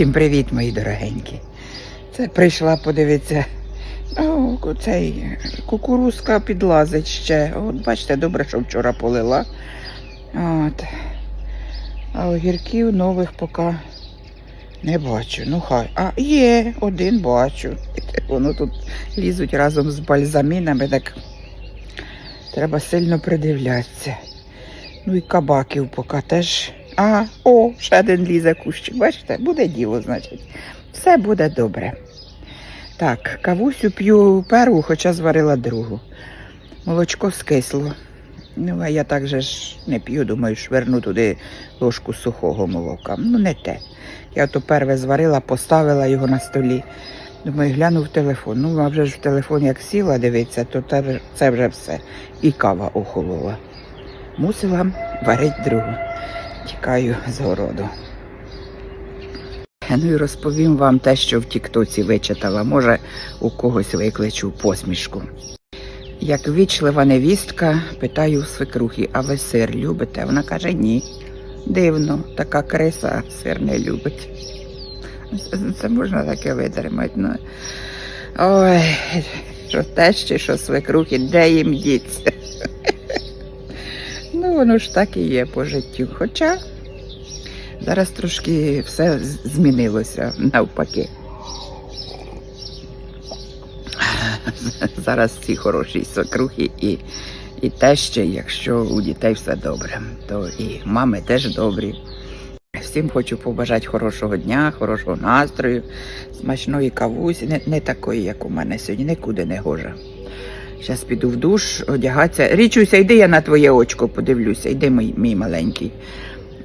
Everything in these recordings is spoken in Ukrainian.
Всім привіт, мої дорогенькі. Це прийшла подивитися. Ну, цей кукурузка підлазить ще. От бачите, добре, що вчора полила. От. А огірків нових поки не бачу. Ну хай. А є, один бачу. Воно тут лізуть разом з бальзамінами, так треба сильно придивлятися. Ну і кабаків поки теж. А, о, ще один лізе кущик. Бачите, буде діло, значить. Все буде добре. Так, кавусю п'ю перву, хоча зварила другу. Молочко скисло. Ну, а я так же ж не п'ю, думаю, шверну туди ложку сухого молока. Ну, не те. Я то перве зварила, поставила його на столі. Думаю, гляну в телефон. Ну, а вже ж в телефон як сіла дивитися, то це вже все. І кава охолола. Мусила варити другу. Тікаю з городу. Ну і розповім вам те, що в Тіктоці вичитала. Може, у когось викличу посмішку. Як вічлива невістка, питаю у свекрухи, а ви сир любите? Вона каже, ні. Дивно, така криса сир не любить. Це, можна таке витримати. Ну. Ой, що тещі, що свекрухи, де їм діться? Воно ж так і є по життю. Хоча зараз трошки все змінилося навпаки. Зараз ці хороші свекрухи і, і тещі, якщо у дітей все добре, то і мами теж добрі. Всім хочу побажати хорошого дня, хорошого настрою, смачної кавусі, не, не такої, як у мене сьогодні, нікуди не гожа. Зараз піду в душ, одягатися. Річуся, йди я на твоє очко подивлюся, йди мій, мій маленький.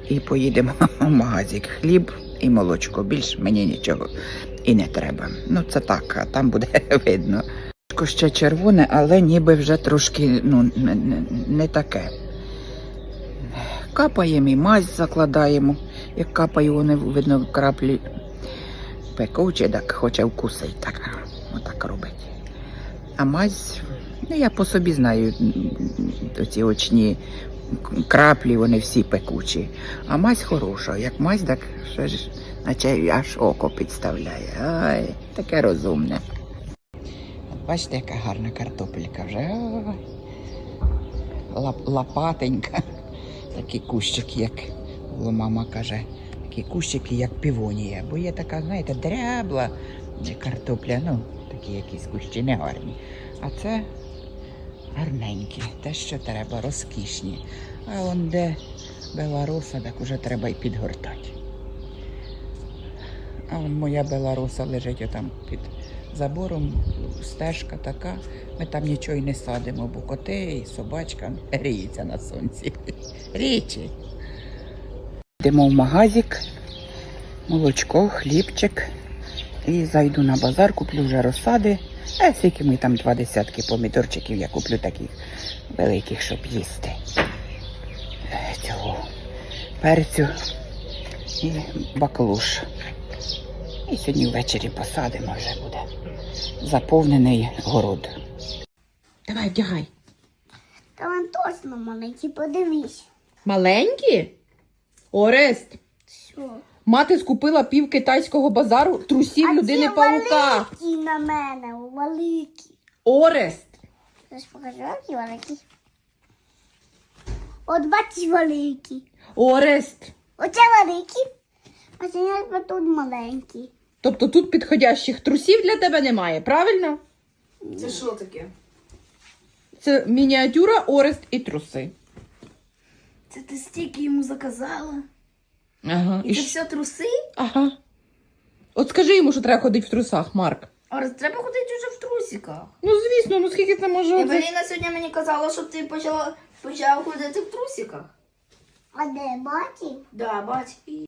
І поїдемо в магазик. Хліб і молочко. Більш мені нічого і не треба. Ну, це так, а там буде видно. Ще червоне, але ніби вже трошки ну, не, не, таке. Капаємо і мазь закладаємо. Як капаю, вони видно краплі пекучі, так хоче вкусить. Так, отак робить. А мазь, я по собі знаю, ці очні краплі, вони всі пекучі. А мазь хороша. Як мазь, так ще ж, наче аж око підставляє. Ай, таке розумне. Бачите, яка гарна картопелька вже. Лап, лопатенька. Такі кущики, як мама каже, такі кущики, як півонія. Бо є така, знаєте, дрябла картопля, ну, такі якісь кущі не гарні. А це гарненькі, те, що треба, розкішні. А он де беларуса, так уже треба й підгортати. А он моя беларуса лежить отам під забором, стежка така. Ми там нічого й не садимо, бо коти і собачка гріються на сонці. Річі. Йдемо в магазик, молочко, хлібчик. І зайду на базар, куплю вже розсади. А скільки ми там два десятки помідорчиків, я куплю таких великих, щоб їсти. Е, Цього перцю і баклуш. І сьогодні ввечері посадимо вже буде заповнений город. Давай, вдягай. Та він точно маленький, подивись. Маленькі? Орест, Що? Мати скупила пів китайського базару трусів людини паука. великі на мене, великі. Орест. Зараз покажу, які великі. От бачиш великі. Орест. Оце великі, а це якби тут маленькі. Тобто тут підходящих трусів для тебе немає, правильно? Це що таке? Це мініатюра, Орест і труси. Це ти стільки йому заказала? Ага. І І це щ- все труси? Ага. От скажи йому, що треба ходити в трусах, Марк. А раз треба ходити вже в трусиках. Ну звісно, ну скільки це може. Евеліна сьогодні мені казала, що ти почала почав ходити в трусиках. А де бачиш? Да, бач. І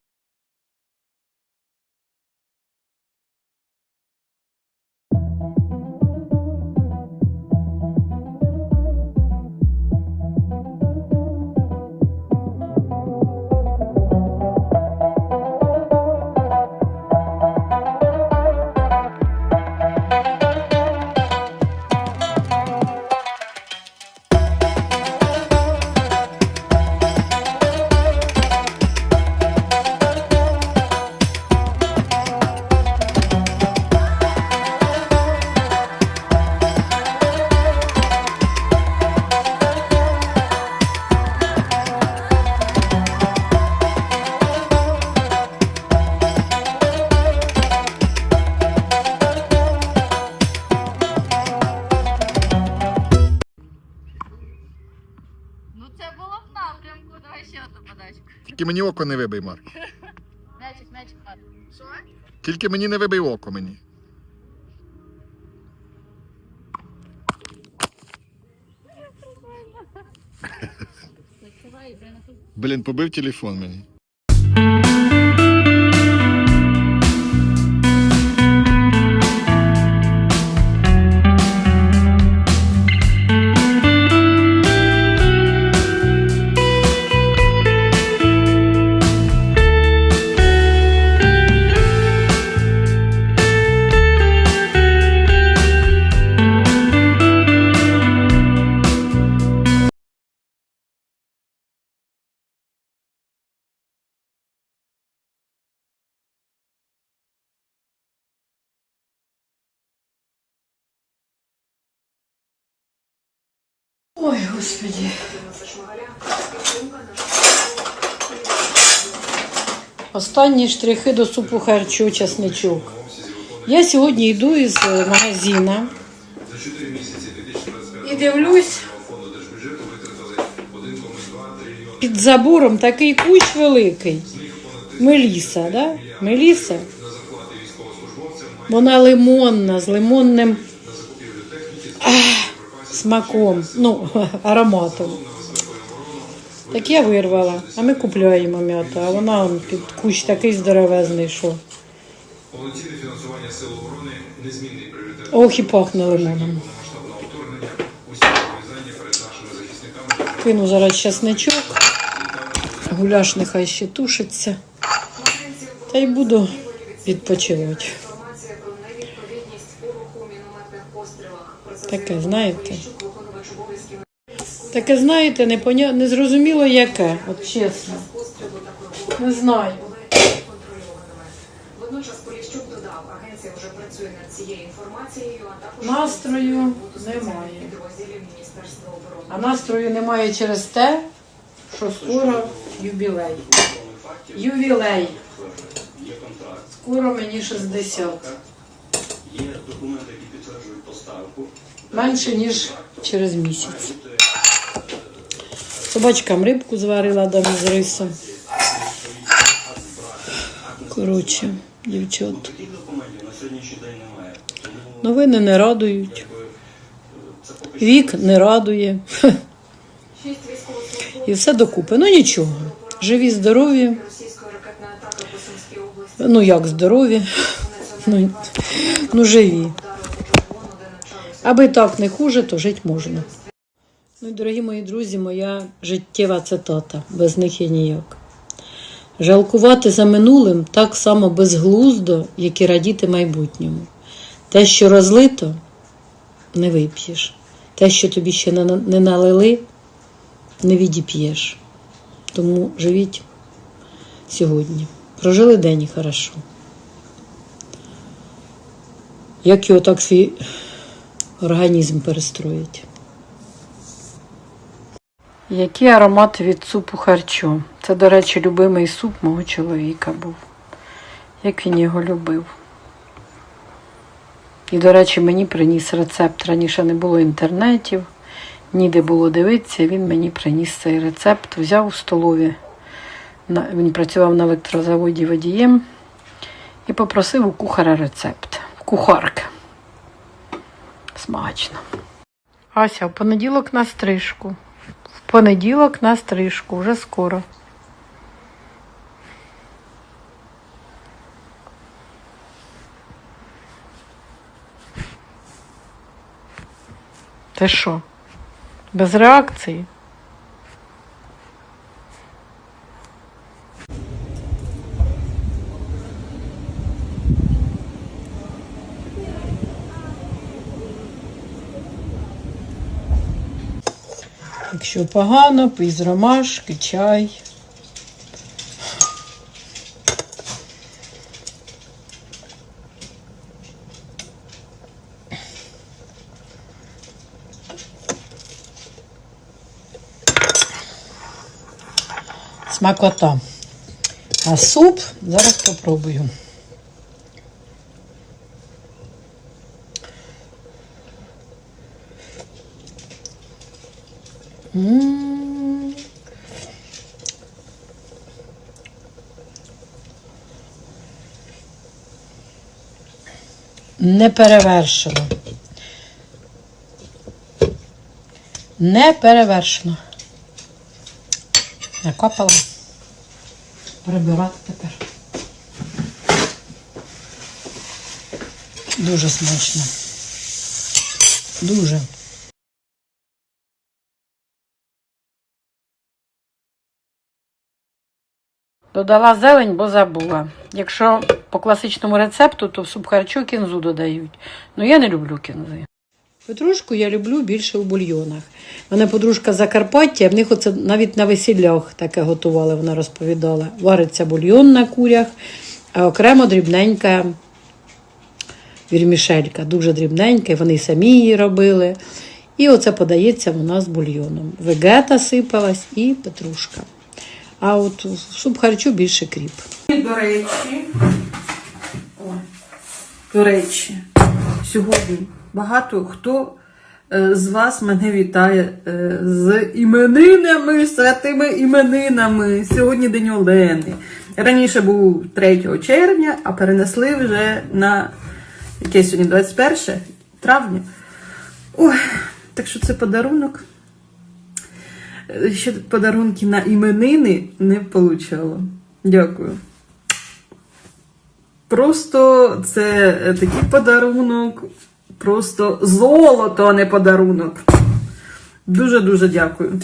мені око не вибий, Марк. Тільки мені не вибий око мені. Блін, побив телефон мені. Ой, господи. Останні штрихи до супу харчу часничок. Я сьогодні йду із е, магазина і дивлюсь. Під забором такий кущ великий. Меліса, да? Меліса. Вона лимонна, з лимонним смаком, ну, ароматом. Так я вирвала, а ми купляємо м'яту, а вона он, під кущ такий здоровезний, що. Повноцінне фінансування Сил оборони незмінний пріоритет Ох і пахне лимоном. Кину зараз часничок, гуляш нехай ще тушиться. Та й буду відпочивати. Інформація про Таке, знаєте, непоня... незрозуміло яке, от чесно. Не знаю. Водночас Поліщук додав, агенція вже працює над цією інформацією, а також Настрою немає. підрозділів Міністерства оборони. А настрою немає через те, що скоро юбілей. Ювілей. Скоро мені 60. Є документи, які підтверджують поставку. Менше, ніж через місяць. Собачкам рибку зварила там з рисом. Коротше, дівчат. Новини не радують. Вік не радує. І все докупи. Ну нічого. Живі, здорові. Ну як здорові. Ну, ну живі. Аби так не хуже, то жити можна. Ну, дорогі мої друзі, моя життєва цитата. Без них я ніяк. Жалкувати за минулим так само безглуздо, як і радіти майбутньому. Те, що розлито, не вип'єш. Те, що тобі ще не налили, не відіп'єш. Тому живіть сьогодні. Прожили день і хорошо. Як його так свій організм перестроїть. Який аромат від супу харчу? Це, до речі, любимий суп мого чоловіка був. Як він його любив. І, до речі, мені приніс рецепт. Раніше не було інтернетів, ніде було дивитися. Він мені приніс цей рецепт, взяв у столові. Він працював на електрозаводі водієм і попросив у кухара рецепт. Кухарки. Смачно. Ася, в понеділок на стрижку. Понеділок на стрижку, вже скоро. Ти що? Без реакції? Якщо погано, пий з ромашки, чай. Смакота. А суп зараз попробую. Не перевершено. Не перевершено. Накопала. Прибирати тепер. Дуже смачно. Дуже. Додала зелень, бо забула. Якщо по класичному рецепту, то в суп харчу кінзу додають. Ну я не люблю кінзи. Петрушку я люблю більше у бульйонах. У мене подружка Закарпаття, в них оце навіть на весіллях таке готували, вона розповідала. Вариться бульйон на курях, а окремо дрібненька вірмішелька, дуже дрібненька, вони самі її робили. І оце подається вона з бульйоном. Вегета сипалась і петрушка. А от суп харчу більше кріп. До речі, о, до речі, сьогодні багато хто е, з вас мене вітає е, з іменинами, святими іменинами. Сьогодні День Олени. Раніше був 3 червня, а перенесли вже на яке сьогодні 21 травня. Ой, так що це подарунок. Ще подарунки на іменини не отримала. Дякую. Просто це е, такий подарунок, просто золото, а не подарунок. Дуже-дуже дякую.